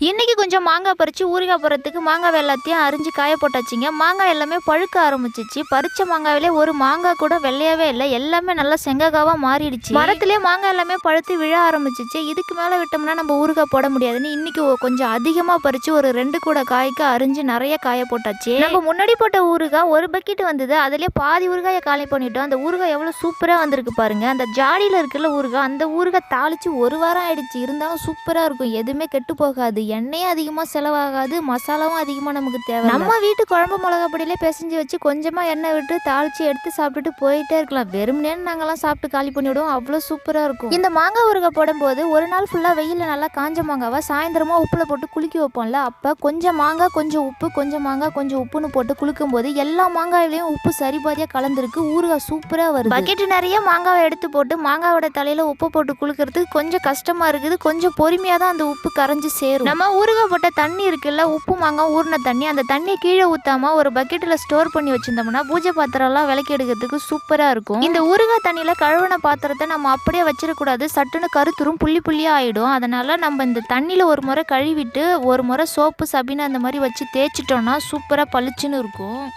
இன்னைக்கு கொஞ்சம் மாங்காய் பறித்து ஊறுகாய் போகிறதுக்கு மாங்காய் எல்லாத்தையும் அரிஞ்சு காய போட்டாச்சுங்க. மாங்காய் எல்லாமே பழுக்க ஆரம்பிச்சிச்சு. பறிச்ச மாங்காயிலே ஒரு மாங்காய் கூட வெள்ளையாவே இல்லை. எல்லாமே நல்லா செங்கக்காவா மாறிடுச்சு. மரத்திலே மாங்காய் எல்லாமே பழுத்து விழ ஆரம்பிச்சிச்சு. இதுக்கு மேலே விட்டோம்னா நம்ம ஊறுகாய் போட முடியாதுன்னு இன்னைக்கு ஒ- கொஞ்சம் அதிகமாக பறித்து ஒரு ரெண்டு கூட காய்க்கு அரிஞ்சு நிறைய காய போட்டாச்சு. நம்ம முன்னாடி போட்ட ஊறுகாய் ஒரு பக்கெட் வந்தது. அதுலேயே பாதி ஊறுகாயை காலி பண்ணிட்டோம். அந்த ஊறுகாய் எவ்வளோ சூப்பராக வந்திருக்கு பாருங்க. அந்த ஜாடியில் இருக்குல்ல ஊறுகாய் அந்த ஊறுகாய் தாளிச்சு ஒரு வாரம் ஆயிடுச்சு. இருந்தாலும் சூப்பராக இருக்கும். எதுவுமே கெட்டு போகாது. எண்ணெயும் அதிகமாக செலவாகாது மசாலாவும் அதிகமாக நமக்கு தேவை நம்ம வீட்டு குழம்பு மிளகா பொடியிலே பிசைஞ்சு வச்சு கொஞ்சமாக எண்ணெய் விட்டு தாளிச்சு எடுத்து சாப்பிட்டுட்டு போயிட்டே இருக்கலாம். வெறுமனே நாங்கெல்லாம் சாப்பிட்டு காலி பண்ணிவிடுவோம் அவ்வளோ சூப்பராக இருக்கும். இந்த மாங்காய் ஊறுகாய் போடும்போது ஒரு நாள் ஃபுல்லாக வெயிலில் நல்லா காஞ்ச மாங்காவை சாயந்தரமா உப்புல போட்டு குலுக்கி வைப்போம்ல. அப்போ கொஞ்சம் மாங்காய் கொஞ்சம் உப்பு கொஞ்சம் மாங்காய் கொஞ்சம் உப்புன்னு போட்டு குலுக்கும் போது எல்லா மாங்காயிலையும் உப்பு சரிபாதியாக கலந்துருக்கு. ஊறுகாய் சூப்பராக வருது. பக்கெட் நிறைய மாங்காவை எடுத்து போட்டு மாங்காவோட தலையில உப்பு போட்டு குலுக்கிறதுக்கு கொஞ்சம் கஷ்டமா இருக்குது. கொஞ்சம் பொறுமையாக தான் அந்த உப்பு கரைஞ்சு சேரும். நம்ம ஊறுகாய் போட்ட தண்ணி இருக்குல்ல உப்பு மாங்காய் ஊறின தண்ணி அந்த தண்ணியை கீழே ஊற்றாம ஒரு பக்கெட்டில் ஸ்டோர் பண்ணி வச்சுருந்தோம்னா பூஜை பாத்திரம்லாம் விளக்கி எடுக்கிறதுக்கு சூப்பராக இருக்கும். இந்த ஊறுகாய் தண்ணியில் கழுவின பாத்திரத்தை நம்ம அப்படியே வச்சிடக்கூடாது சட்டுன்னு கருத்துரும் புள்ளி புள்ளியாக ஆகிடும் அதனால் நம்ம இந்த தண்ணியில் ஒரு முறை கழுவிட்டு ஒரு முறை சோப்பு சபின்னு அந்த மாதிரி வச்சு தேய்ச்சிட்டோம்னா சூப்பராக பளிச்சுன்னு இருக்கும்.